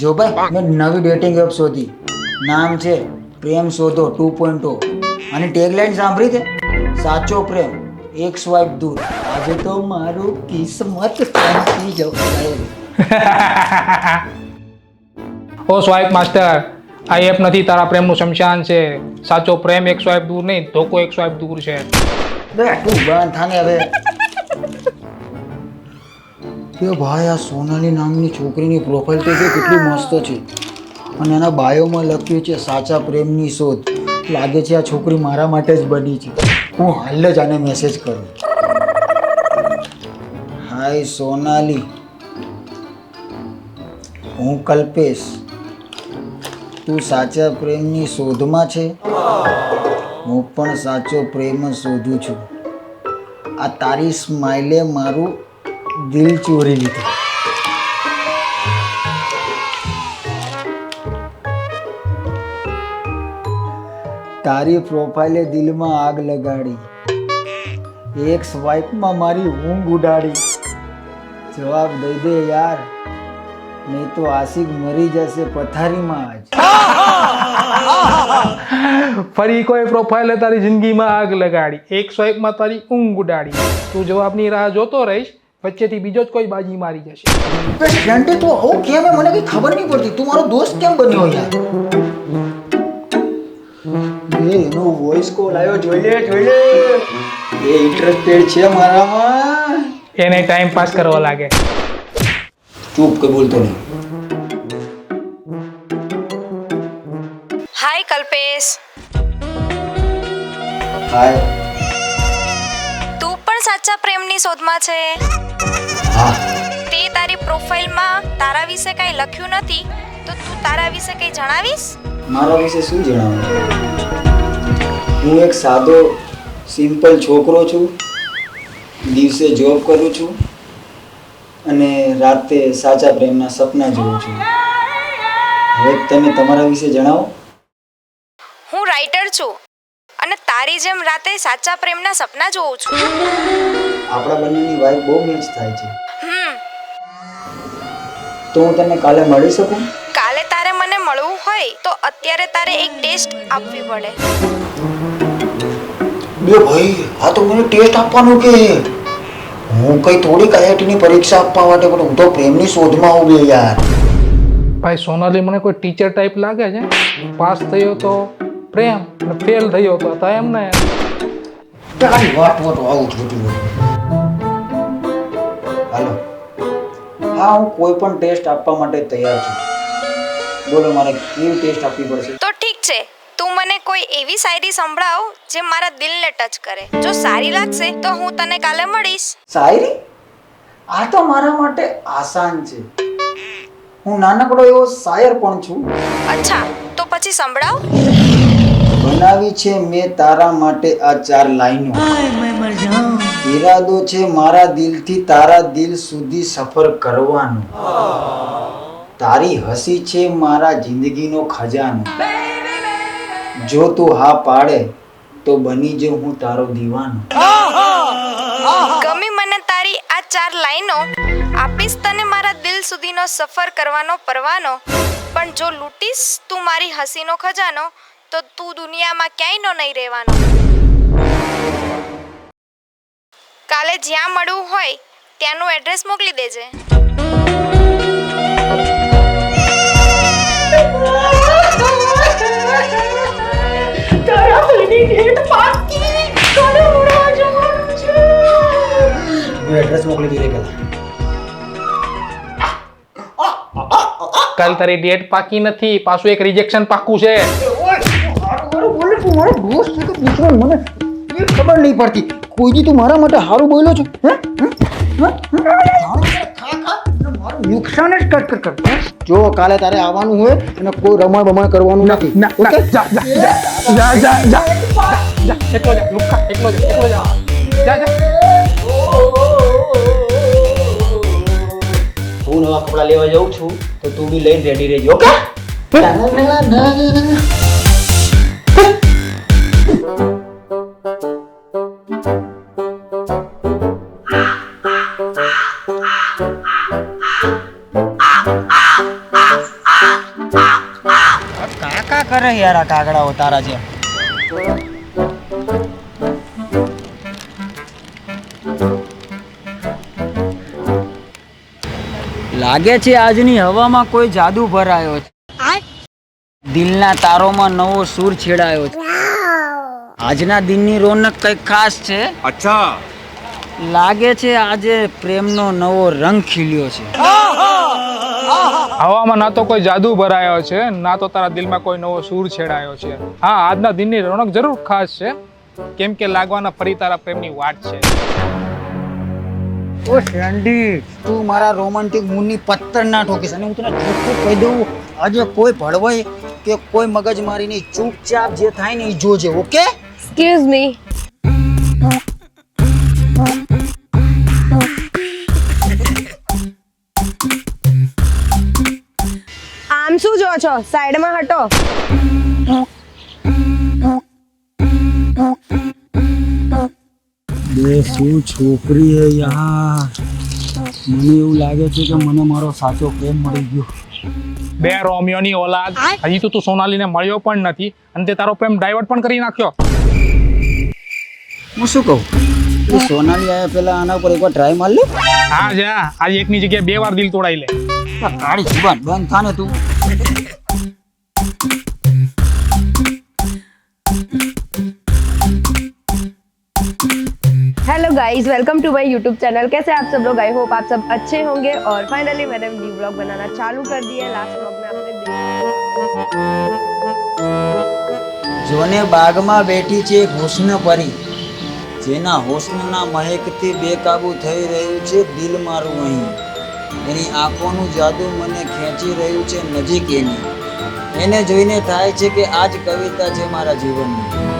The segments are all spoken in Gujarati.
જો ભાઈ મેં નવી ડેટિંગ એપ શોધી. નામ છે પ્રેમ શોધો ટુ પોઈન્ટ અને ટેગલાઇન સાંભળી છે? સાચો પ્રેમ એક સ્વાઇપ દૂર. આજે તો મારું કિસ્મત ચમકી જશે ઓ સ્વાઇપ માસ્ટર આ એપ નથી તારા પ્રેમનું શમશાન છે. સાચો પ્રેમ એક સ્વાઇપ દૂર નહીં ધોકો એક સ્વાઇપ દૂર છે. બે તું બંધ થાને હવે કે ભાઈ, આ સોનાલી નામની છોકરીની પ્રોફાઇલ તો છે કેટલી મસ્ત છે. અને એના બાયોમાં લખ્યું છે, સાચા પ્રેમની શોધ. લાગે છે આ છોકરી મારા માટે જ બની છે. હું હાલ જ આને મેસેજ કરું. હાય સોનાલી. હું કલ્પેશ. તું સાચા પ્રેમની શોધમાં છે? હું પણ સાચો પ્રેમ શોધું છું. આ તારી સ્માઇલે મારું દિલ ચોરી લીધું. તારી પ્રોફાઇલે દિલમાં આગ લગાડી. એક સ્વાઇપમાં મારી ઊંઘ ઉડાડી. જવાબ દઈ દે યાર, નહીં તો આશિક મરી જશે પથારીમાં આજ. ફરી કોઈ પ્રોફાઇલે તારી જિંદગીમાં આગ લગાડી. એક સ્વાઇપમાં તારી ઊંઘ ઉડાડી. તું જવાબની રાહ જોતો રહીશ. વચ્ચેથી બીજો જ કોઈ બાજી મારી જશે. ફ્રેન્ડે તો ઓ કેમ હે? મને કઈ ખબર નહીં પડતી. તું મારો દોસ્ત કેમ બન્યો યાર એ એનો વોઇસ કોલ આવ્યો. જોઈ લે જોઈ લે. એ ઇન્ટરેસ્ટેડ છે મારામાં. એને ટાઈમ પાસ કરવા લાગે. ચૂપ કે બોલતો નહીં. હાય કલ્પેશ. હાય સાચા પ્રેમની શોધમાં છે? તે તારી પ્રોફાઇલમાં તારા વિશે કંઈ લખ્યું નથી? તો તું તારા વિશે કંઈ જણાવીશ? મારા વિશે શું જણાવું હું એક સાદો સિમ્પલ છોકરો છું. દિવસે જોબ કરું છું. અને રાતે સાચા પ્રેમના સપના જોઉં છું. હવે તમે તમારા વિશે જણાવો. હું રાઇટર છું. તારી જેમ રાતે સાચા પ્રેમના સપના જોઉં છું. આપણા બંનેની વાઈફ બહુ મેચ થાય છે. હમ. તો હું તને કાલે મળી શકું? કાલે તારે મને મળવું હોય તો અત્યારે તારે એક ટેસ્ટ આપવી પડે. બે ભાઈ આ તો મને ટેસ્ટ આપવાનું કે. હું કઈ થોડી આઈઆઈટીની પરીક્ષા આપવા માટે પણ હું તો પ્રેમની શોધમાં બે યાર. ભાઈ સોનાલી મને કોઈ ટીચર ટાઈપ લાગે છે? પાસ થયો તો પ્રેમ અને ફેલ થયો તો હતા એમ ને તારી વાત વાત આવું છોટું હાલો. હા હું કોઈ પણ ટેસ્ટ આપવા માટે તૈયાર છું. બોલો મારે કેવી ટેસ્ટ આપવી પડશે? તો ઠીક છે. તું મને કોઈ એવી શાયરી સંભળાવ જે મારા દિલને ટચ કરે. જો સારી લાગશે તો હું તને કાલે મળીશ. શાયરી? આ તો મારા માટે આસાન છે. હું નાનકડો એવો શાયર પણ છું. અચ્છા તો પછી સંભળાવ? બનાવી છે મેં તારા માટે આ ચાર લાઈનો. ઈરાદો છે મારા દિલથી તારા દિલ સુધી સફર કરવાનો. તારી હસી છે મારા જિંદગીનો ખજાનો. જો તું હા પાડે તો બની જો હું તારો દીવાનો. ગમી મને તારી આ ચાર લાઈનો આપીશ તને મારા દિલ સુધીનો સફર કરવાનો પરવાનો. પણ જો લૂંટીશ તું મારી હસીનો ખજાનો તો તું દુનિયામાં ક્યાંય નો નહીં રહેવાનો? કાલે જ્યાં મળવું હોય ત્યાંનું એડ્રેસ મોકલી દેજે. એડ્રેસ મોકલી દીધે પેલા કાલ તારી ડેટ પાકી નથી પાછું એક રિજેક્શન પાકું છે. મને એ ખબર નહીં પડતી? કોઈ દી તું મારા માટે સારું બોલ્યો છો? હે? મારું નુકસાન જ કટ કર કર. જો કાલે તારે આવવાનું હોય અને કોઈ રમણ બમણ કરવાનું નથી. ના ના ઓકે? જા જા જા જા જા જા જા એકલો જા લુખા એકલો જા એકલો જા. જા જા. હું નવા કપડા લેવા જાઉં છું તો તું બી લઈને રેડી રહેજો ઓકે? કરે યાર આ કાગડાઓ તારા જે લાગે છે આજની હવામાં કોઈ જાદુ ભરાયો છે. દિલના તારોમાં નવો સૂર છેડાયો છે. આજના દિનની રોનક કઈ ખાસ છે? અચ્છા. લાગે છે આજે પ્રેમનો નવો રંગ ખીલ્યો છે. હવામાં ના તો કોઈ જાદુ ભરાયો છે ના તો તારા દિલમાં કોઈ નવો સૂર છેડાયો છે. હા આજના દિનની રોનક જરૂર ખાસ છે કેમ કે લાગવાના ફરી તારા પ્રેમની વાત છે. ઓ શેન્ડી તું મારા રોમેન્ટિક મૂડની પત્તર ના ઠોકીશ અને હું તને ચોખ્ખું કહી દઉં આજે કોઈ ભળવાય કે કોઈ મગજ મારી નહીં ચૂપચાપ જે થાય ને એ જોજે ઓકે? એક્સક્યુઝ મી છો? સાઈડમાં હટો. બે શું છોકરી હે યાર. મને એવું લાગે છે કે મને મારો સાચો પ્રેમ મળી ગયો. બે રોમિયોની ઓલાદ. હજી તો તું સોનાલીને મળ્યો પણ નથી અને તે તારો પ્રેમ ડાયવર્ટ પણ કરી નાખ્યો. હું શું કહું? એ સોનાલી આયા પેલા આના પર એકવાર ટ્રાય માર લે. હા જા. આજે એકની જગ્યાએ બે વાર દિલ તોડાઈ લે. કાળી જુબાન બંધ થાને તું. guys welcome to my YouTube channel कैसे आप सब लोग आई होप आप सब अच्छे होंगे और फाइनली मैंने न्यू ब्लॉग बनाना चालू कर दिया है लास्ट ब्लॉग में आपने देखा જોને બાગમાં બેઠી છે એક હુસ્ન પરી જેના હુસ્નના મહેકથી બેકાબુ થઈ રહ્યું છે દિલ મારું અહીં એની આંખોનું જાદુ મને ખેંચી રહ્યું છે નજીક એની એને જોઈને થાય છે કે આ જ કવિતા છે મારા જીવનની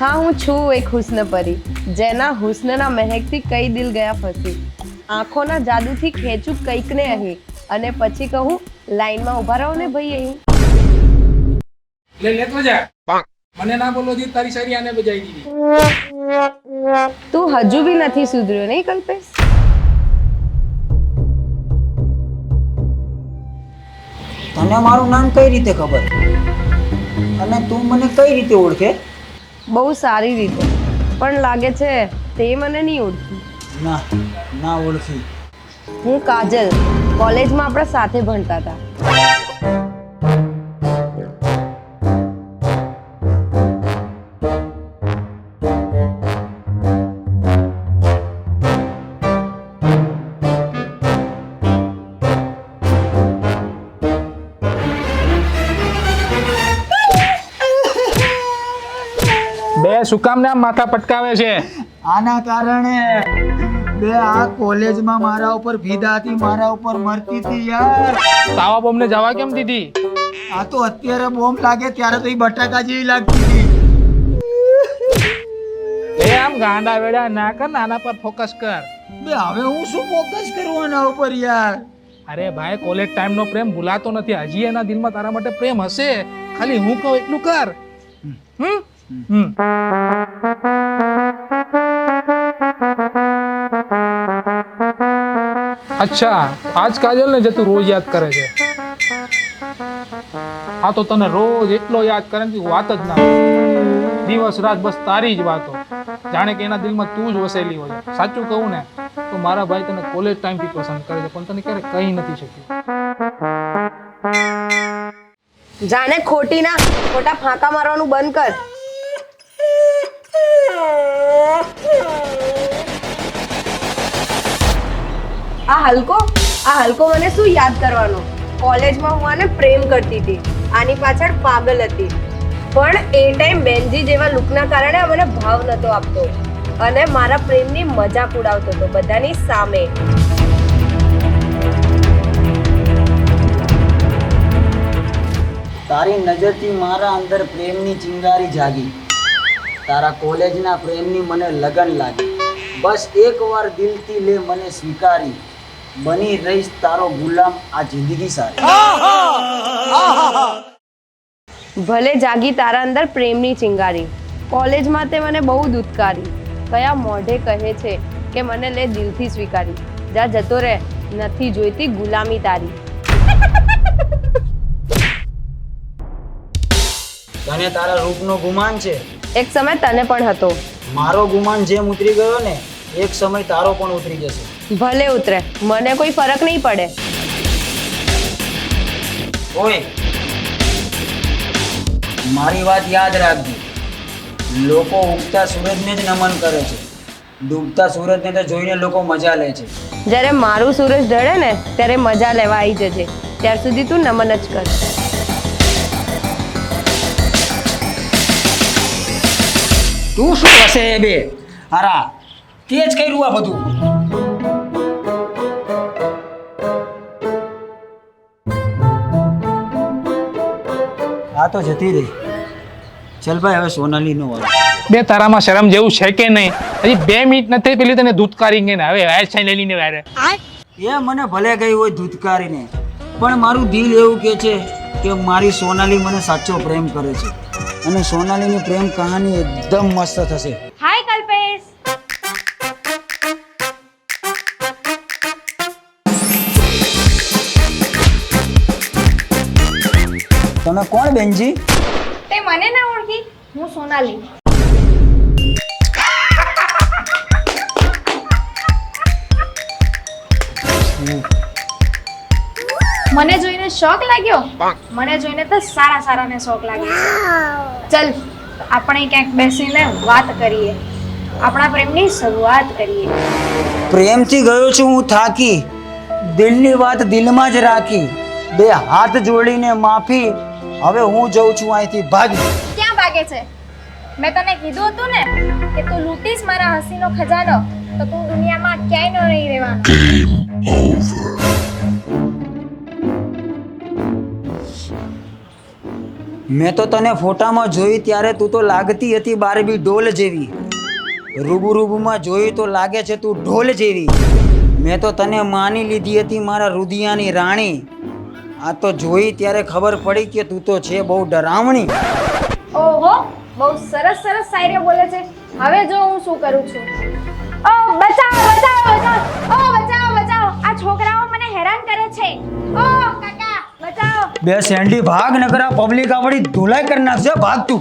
હા હું છું એક હુસ્ન પરી જેના હુસ્નના મહેકથી કઈ દિલ ગયા ફસી આંખોના જાદુથી ખેંચું કંઈકને અહીં અને પછી કહું લાઈનમાં ઊભા રહો ને ભાઈ અહીં. લે લેતો જા. મને ના બોલો જી તારી સારી આને બજાઈ દીધી. તું હજુ બી નથી સુધર્યો નહીં કલ્પેશ? તને મારું નામ કઈ રીતે ખબર? અને તું મને કઈ રીતે ઓળખે? બહુ સારી રીતે. પણ લાગે છે તે મને નહીં ઓળખી. ના ના ઓળખી. હું કાજલ. કોલેજમાં આપણે સાથે ભણતા હતા. શું કામ ને માથા પટકાવે છે? આના કારણે બે આ કોલેજમાં મારા ઉપર ભીડા હતી મારા ઉપર મરતી હતી યાર. તાવા બોમ્બને જવા કેમ દીધી? આ તો અત્યારે બોમ્બ લાગે ત્યારે તો એ બટાકા જેવી લાગતી હતી. એ આમ ગાંડા વેડા ના કર નાના પર ફોકસ કર. બે હવે હું શું ફોકસ કરું આના ઉપર યાર? અરે ભાઈ કોલેજ ટાઈમનો પ્રેમ ભૂલાતો નથી. હજી એના દિલમાં તારા માટે પ્રેમ હશે. ખાલી હું કહું એટલું કર. હમ? અચ્છા, આજ કાજલ ને જતું રોજ યાદ કરે છે. આ તો તને રોજ એટલો યાદ કરે કે વાત જ ના દિવસ રાત બસ તારી જ વાતો. જાણે કે એના દિલમાં તું જ વસેલી હોય. સાચું કહું ને, તો મારા ભાઈ તને કોલેજ ટાઈમથી પસંદ કરે છે, પણ તને ક્યારે કહી નથી શક્યું. જાણે ખોટી ના ખોટા ફાંકા મારવાનું બંધ કર. આ હલકો? આ હલકો મને શું યાદ કરવાનો? કોલેજમાં હું આને પ્રેમ કરતી હતી. આની પાછળ પાગલ હતી. પણ એ ટાઈમ બેનજી જેવા લુકના કારણે મને ભાવ નહોતો આપતો. અને મારા પ્રેમની મજાક ઉડાવતો હતો, બધાની સામે. તારી નજરથી મારા અંદર પ્રેમની ચિંગારી જાગી. તારા કોલેજના પ્રેમની મને લગન લાગી. બસ એકવાર દિલથી લે મને સ્વીકારી. બની રહીશ તારો ગુલામ આ જિંદગી સારી. ભલે જાગી તારા અંદર પ્રેમની ચિંગારી. કોલેજમાં તે મને બહુ દુત્કારી કયા મોઢે કહે છે કે મને લે દિલથી સ્વીકારી. જા જતો રહે. નથી જોઈતી ગુલામી તારી. તને તારા રૂપનો ગુમાન છે? એક સમય તને પણ હતો. મારો ગુમાન જેમ ઉતરી ગયો ને એક સમય તારો પણ ઉતરી જશે. ભલે ઉતરે મને કોઈ ફરક નહીં પડે. ઓય મારી વાત યાદ રાખજો. લોકો ઉગતા સૂરજને જ નમન કરે છે. ડૂબતા સૂરજને તો જોઈને લોકો મજા લે છે. જ્યારે મારું સૂરજ ઢળે ને ત્યારે મજા લેવા આવી જજે. ત્યાર સુધી તું નમન જ કર. તું શું હશે એ બે? હારા તે જ કર્યું આ બધું. આ તો જતી રહી. ચલ ભાઈ હવે સોનાલીનો વારો. બે તારામાં શરમ જેવું છે કે નહીં? હજી બે મિનિટ નથી પેલી તને દૂધકારી ને હવે વાયર સ્ટાઈલ લઈને વારે. એ મને ભલે ગઈ હોય દૂધકારીને પણ મારું દિલ એવું કે છે કે મારી સોનાલી મને સાચો પ્રેમ કરે છે. અને સોનાલીની પ્રેમ કહાની એકદમ મસ્ત થશે. હાય કલ્પેશ. તમે કોણ બેનજી? તે મને ના ઓળખી હું સોનાલી. મને જોઈને શોખ લાગ્યો? મને જોઈને તો સારા સારાને શોખ લાગ્યો. ચલ આપણે ક્યાંક બેસીને વાત કરીએ. આપણા પ્રેમની શરૂઆત કરીએ. પ્રેમથી ગયો છું હું થાકી. દિલની વાત દિલમાં જ રાખી. બે હાથ જોડીને માફી. હવે હું જઉં છું અહીંથી ભાગી. ક્યાં ભાગે છે? મેં તને કીધું હતું ને કે તું લૂટીશ મારા હસીનો ખજાનો તો તું દુનિયામાં ક્યાંય ન રહી રહેવાનો. મેં તો તને ફોટામાં જોઈ ત્યારે તું તો લાગતી હતી બારબી ડોલ જેવી. રૂબુ રૂબુમાં જોઈ તો લાગે છે તું ઢોલ જેવી. મેં તો તને માની લીધી હતી મારા રુદિયાની રાણી. આ તો જોઈ ત્યારે ખબર પડી કે તું તો છે બહુ ડરાવણી. ઓહો, બહુ સરસ સરસ શાયરી બોલે છે. હવે જો હું શું કરું છું? ઓ, બચાવ બચાવ બચાવ. ઓ, બચાવ બચાવ. આ છોકરાઓ મને હેરાન કરે છે. ઓ બે સેન્ડી ભાગ નકરા પબ્લિક આપણી ધોલાઈ કરી નાખશે ભાગ તું.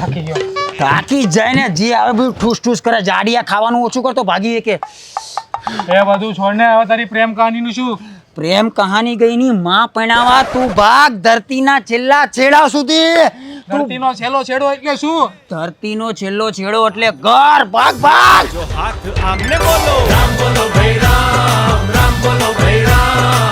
થાકી ગયો. જાય ને જે આવે બધું ઠૂસ ઠૂસ કરે જાડિયા ખાવાનું ઓછું કરતો ભાગી કે એ બધું છોડને હવે તારી પ્રેમ કહાનીનું શું? પ્રેમ કહાની ગઈ ની માં પણાવા તું ભાગ ધરતીના છેલ્લા છેડા સુધી. ધરતીનો છેલ્લો છેડો એટલે શું? ધરતીનો છેલ્લો છેડો એટલે ઘર ભાગ ભાગ. હાથ આમને બોલો. રામ બોલો. Con 了